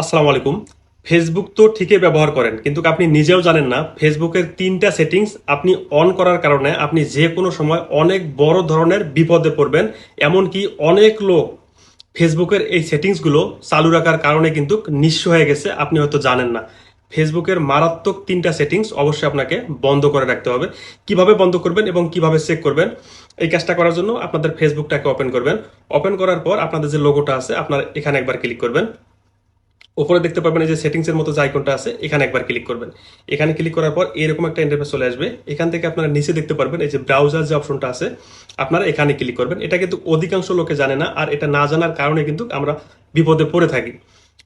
আসসালামু আলাইকুম। ফেসবুক তো ঠিকই ব্যবহার করেন, কিন্তু আপনি নিজেও জানেন না ফেসবুকের তিনটা সেটিংস আপনি অন করার কারণে আপনি যে কোনো সময় অনেক বড় ধরনের বিপদে পড়বেন, এমনকি অনেক লোক ফেসবুকের এই সেটিংসগুলো চালু রাখার কারণে কিন্তু নিঃস্ব হয়ে গেছে, আপনি হয়তো জানেন না। ফেসবুকের মারাত্মক তিনটা সেটিংস অবশ্যই আপনাকে বন্ধ করে রাখতে হবে। কীভাবে বন্ধ করবেন এবং কীভাবে চেক করবেন, এই কাজটা করার জন্য আপনাদের ফেসবুকটাকে ওপেন করবেন। ওপেন করার পর আপনাদের যে লোগোটা আছে, আপনার এখানে একবার ক্লিক করবেন। উপরে দেখতে পাবেন এই যে সেটিংস এর মতো যে আইকনটা আছে, এখানে একবার ক্লিক করবেন। এখানে ক্লিক করার পর এরকম একটা ইন্টারফেস চলে আসবে। এখান থেকে আপনারা নিচে দেখতে পারবেন এই যে ব্রাউজার যে অপশনটা আছে, আপনারা এখানে ক্লিক করবেন। এটা কিন্তু অধিকাংশ লোকে জানে না আর এটা না জানার কারণে কিন্তু আমরা বিপদে পড়ে থাকি।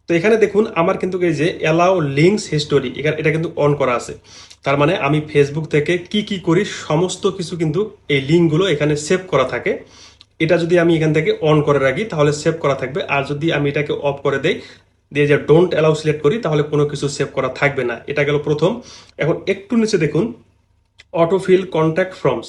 তো এখানে দেখুন, আমার কিন্তু এই যে অ্যালাউ লিঙ্কস হিস্টোরি এখানে এটা কিন্তু অন করা আছে। তার মানে আমি ফেসবুক থেকে কি কি করি, সমস্ত কিছু কিন্তু এই লিঙ্কগুলো এখানে সেভ করা থাকে। এটা যদি আমি এখান থেকে অন করে রাখি, তাহলে সেভ করা থাকবে। আর যদি আমি এটাকে অফ করে দেই দিয়ে যে ডোন্ট অ্যালাউ সিলেক্ট করি, তাহলে কোনো কিছু সেভ করা থাকবে না। এটা গেল প্রথম। এখন একটু নিচে দেখুন। অটোফিল কন্ট্যাক্ট ফর্মস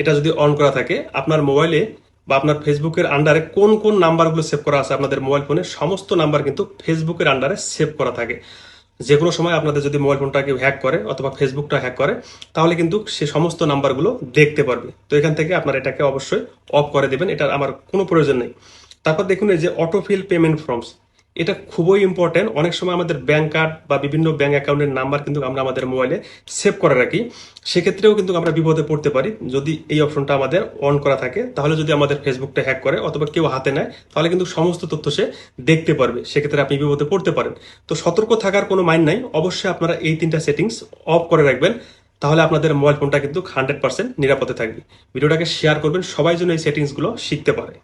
এটা যদি অন করা থাকে, আপনার মোবাইলে বা আপনার ফেসবুকের আন্ডারে কোন কোন নাম্বারগুলো সেভ করা আছে আপনাদের মোবাইল ফোনে সমস্ত নাম্বার কিন্তু ফেসবুকের আন্ডারে সেভ করা থাকে। যে কোনো সময় আপনাদের যদি মোবাইল ফোনটাকে হ্যাক করে অথবা ফেসবুকটা হ্যাক করে, তাহলে কিন্তু সে সমস্ত নাম্বারগুলো দেখতে পারবে। তো এখান থেকে আপনার এটাকে অবশ্যই অফ করে দেবেন, এটার আমার কোনো প্রয়োজন নেই। তারপর দেখুন এই যে অটোফিল পেমেন্ট ফর্মস এটা খুবই ইম্পর্টেন্ট অনেক সময় আমাদের ব্যাংক কার্ড বা বিভিন্ন ব্যাংক অ্যাকাউন্টের নাম্বার কিন্তু আমরা আমাদের মোবাইলে সেভ করে রাখি। সেক্ষেত্রেও কিন্তু আমরা বিপদে পড়তে পারি। যদি এই অপশনটা আমাদের অন করা থাকে, তাহলে যদি আমাদের ফেসবুকটা হ্যাক করে অথবা কেউ হাতে নেয়, তাহলে কিন্তু সমস্ত তথ্য সে দেখতে পারবে। সেক্ষেত্রে আপনি বিপদে পড়তে পারেন। তো সতর্ক থাকার কোনো মাইন নাই। অবশ্যই আপনারা এই তিনটা সেটিংস অফ করে রাখবেন। তাহলে আপনাদের মোবাইল ফোনটা কিন্তু হান্ড্রেড পার্সেন্ট নিরাপদে থাকবে। ভিডিওটাকে শেয়ার করবেন। সবাই যেন এই সেটিংসগুলো শিখতে পারে।